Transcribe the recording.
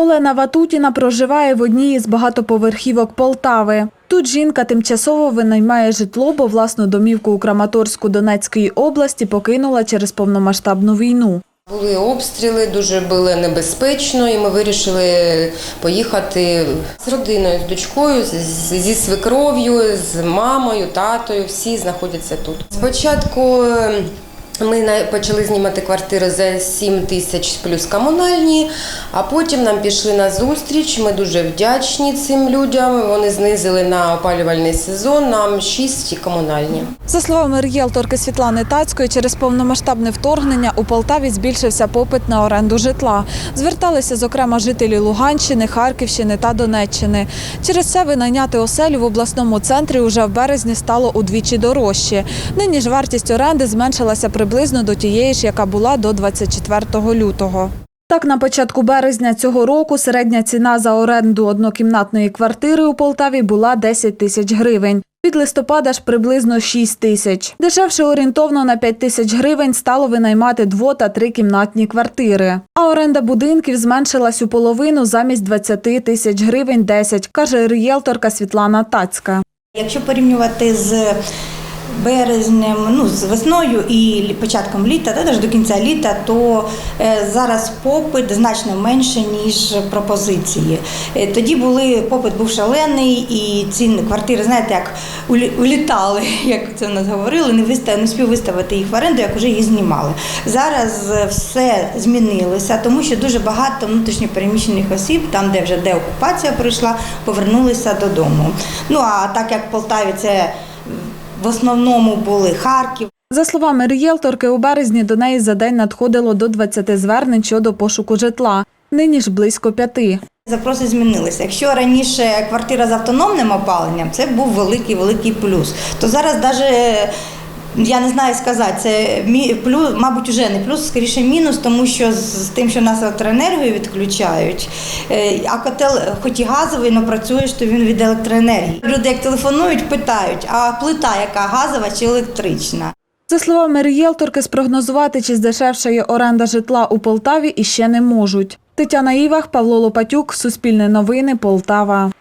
Олена Ватутіна проживає в одній із багатоповерхівок Полтави. Тут жінка тимчасово винаймає житло, бо власну домівку у Краматорську Донецької області покинула через повномасштабну війну. Були обстріли, дуже було небезпечно, і ми вирішили поїхати з родиною, з дочкою, зі свекров'ю, з мамою, татою. Всі знаходяться тут. Спочатку е, ми почали знімати квартири за 7 тисяч плюс комунальні, а потім нам пішли на зустріч. Ми дуже вдячні цим людям. Вони знизили на опалювальний сезон нам 6 комунальні. За словами ріелторки Світлани Тацької, через повномасштабне вторгнення у Полтаві збільшився попит на оренду житла. Зверталися, зокрема, жителі Луганщини, Харківщини та Донеччини. Через це винайняти оселю в обласному центрі уже в березні стало удвічі дорожче. Нині ж вартість оренди зменшилася приблизно до тієї ж, яка була до 24 лютого. Так, на початку березня цього року середня ціна за оренду однокімнатної квартири у Полтаві була 10 тисяч гривень. Від листопада ж приблизно 6 тисяч. Дешевше орієнтовно на 5 тисяч гривень стало винаймати дво- та трикімнатні квартири. А оренда будинків зменшилась у половину замість 20 тисяч гривень 10, каже рієлторка Світлана Тацька. Якщо порівнювати з березнем, ну з весною і початком літа, та навіть до кінця літа, то е, зараз попит значно менше ніж пропозиції. Е, Тоді були попит був шалений, і ці квартири, знаєте, як улітали, як це в нас говорили, не вистав, не спів виставити їх в оренду, як вже їх знімали. Зараз е, все змінилося, тому що дуже багато внутрішньопереміщених осіб, там, де вже деокупація пройшла, повернулися додому. Ну а так як в Полтаві це в основному були Харків. За словами рієлторки, у березні до неї за день надходило до 20 звернень щодо пошуку житла. Нині ж близько п'яти. Запроси змінилися. Якщо раніше квартира з автономним опаленням, це був великий великий плюс. То зараз навіть я не знаю сказати, це плюс, мабуть, вже не плюс, скоріше мінус, тому що з тим, що нас електроенергію відключають, е, а котел, хоч і газовий, але працюєш, то він від електроенергії. Люди як телефонують, питають, а плита яка газова чи електрична? За словами рієлторки, спрогнозувати, чи здешевшає оренда житла у Полтаві, іще не можуть. Тетяна Івах, Павло Лопатюк, Суспільне новини, Полтава.